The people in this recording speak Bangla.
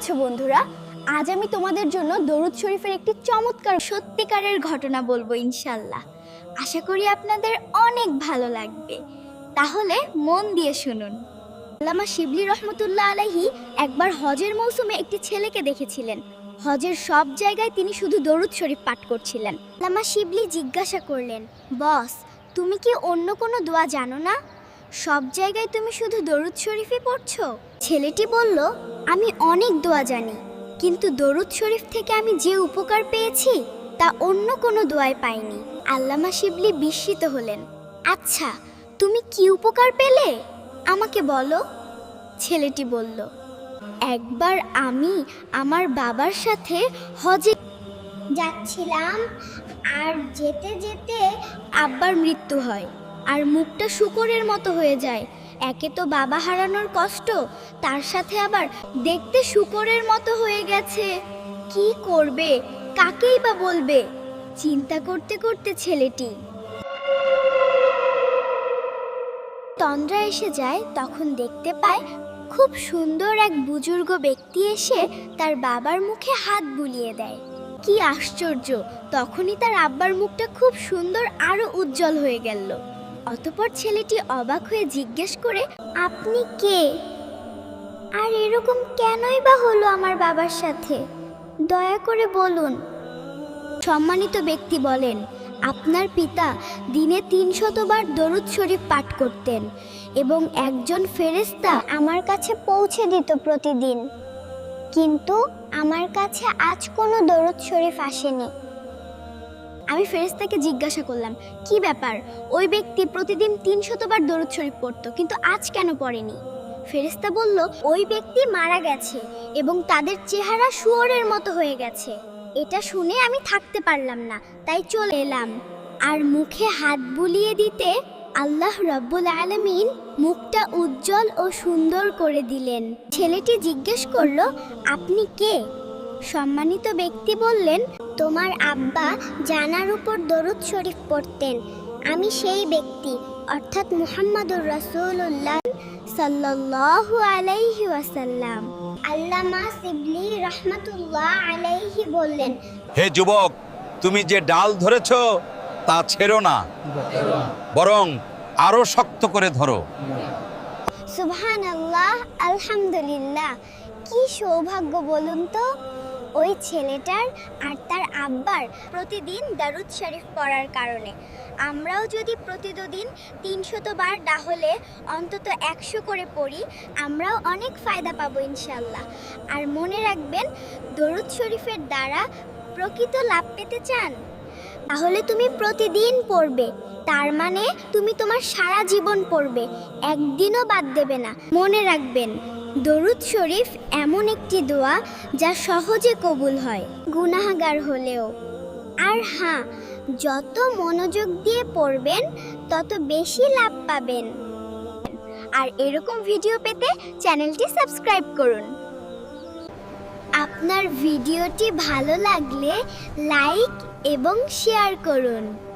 আছো বন্ধুরা? আজ আমি তোমাদের জন্য দরুদ শরীফের একটি চমৎকার সত্যিকারের ঘটনা বলব ইনশাল্লাহ। আশা করি আপনাদের অনেক ভালো লাগবে। তাহলে মন দিয়ে শুনুন। আল্লামা শিবলি রহমতুল্লাহ আলাইহি একবার হজের মৌসুমে একটি ছেলেকে দেখেছিলেন। হজের সব জায়গায় তিনি শুধু দরুদ শরীফ পাঠ করছিলেন। আল্লামা শিবলি জিজ্ঞাসা করলেন, বস, তুমি কি অন্য কোনো দোয়া জানো না? সব জায়গায় তুমি শুধু দরুদ শরীফই পড়ছো? ছেলেটি বলল, আমি অনেক দোয়া জানি, কিন্তু দরুদ শরীফ থেকে আমি যে উপকার পেয়েছি, তা অন্য কোনো দোয়ায় পাইনি। আল্লামা শিবলি বিস্মিত হলেন। আচ্ছা তুমি কি উপকার পেলে? আমাকে বলো। ছেলেটি বলল, একবার আমি আমার বাবার সাথে হজে যাচ্ছিলাম, আর যেতে যেতে আব্বার মৃত্যু হয়। আর মুখটা শুকরের মতো হয়ে যায়। একে তো বাবা হারানোর কষ্ট, তার সাথে আবার দেখতে শুকরের মতো হয়ে গেছে। কি করবে? কাকেই বা বলবে? চিন্তা করতে করতে ছেলেটি। তন্দ্রা এসে যায়, তখন দেখতে পায় খুব সুন্দর এক বুজুর্গ ব্যক্তি এসে তার বাবার মুখে হাত বুলিয়ে দেয়। কি আশ্চর্য! তখনই তার আব্বার মুখটা খুব সুন্দর আরও উজ্জ্বল হয়ে গেল। অতপর ছেলেটি অবাক হয়ে জিজ্ঞেস করে, আপনি কে? আর এরকম কেনই বা হলো আমার বাবার সাথে? দয়া করে বলুন। সম্মানিত ব্যক্তি বলেন, আপনার পিতা দিনে তিন শতবার দরুদ শরীফ পাঠ করতেন এবং একজন ফেরেস্তা আমার কাছে পৌঁছে দিত প্রতিদিন। কিন্তু আমার কাছে আজ কোনো দরুদ শরীফ আসেনি। আমি ফেরেস্তাকে জিজ্ঞাসা করলাম, কি ব্যাপার? ওই ব্যক্তি প্রতিদিন তিন শতবার দরুদ শরীফ পড়তো, কিন্তু আজ কেন পড়েনি? ফেরেস্তা বলল, ওই ব্যক্তি মারা গেছে এবং তাদের চেহারা শুয়োরের মতো হয়ে গেছে। এটা শুনে আমি থাকতে পারলাম না, তাই চলে এলাম। আর মুখে হাত বুলিয়ে দিতে আল্লাহ রব্বুল আলমিন মুখটা উজ্জ্বল ও সুন্দর করে দিলেন। ছেলেটি জিজ্ঞেস করল, আপনি কে? সম্মানিত ব্যক্তি বললেন তোমার আব্বা জানার উপর দরুদ শরীফ পড়তেন। আমি সেই ব্যক্তি অর্থাৎ মুহাম্মাদুর রাসূলুল্লাহ সাল্লাল্লাহু আলাইহি ওয়াসাল্লাম। আল্লামা সিবলি রহমাতুল্লাহ আলাইহি বললেন হে যুবক তুমি যে ডাল ধরেছ তা ছেড়ো না বরং আরও শক্ত করে ধরো। সুবহান আল্লাহ আলহামদুলিল্লাহ। কি সৌভাগ্য বলুন তো? ওই ছেলেটার আর তার আব্বার প্রতিদিন দারুদ শরীফ পড়ার কারণে। আমরাও যদি প্রতিদিন তিনশত বার না হলে অন্তত একশো করে পড়ি, আমরাও অনেক ফায়দা পাবো ইনশাল্লাহ আর মনে রাখবেন, দরুদ শরীফের দ্বারা প্রকৃত লাভ পেতে চান? তাহলে তুমি প্রতিদিন পড়বে, তার মানে তুমি তোমার সারা জীবন পড়বে, একদিনও বাদ দেবে না। মনে রাখবেন। দরুদ শরীফ এমন একটি দোয়া যা সহজে কবুল হয়, গুনাহগার হলেও। আর হ্যাঁ যত মনোযোগ দিয়ে পড়বেন, তত বেশি লাভ পাবেন। আর এরকম ভিডিও পেতে চ্যানেলটি সাবস্ক্রাইব করুন। আপনার ভিডিওটি ভালো লাগলে লাইক এবং শেয়ার করুন।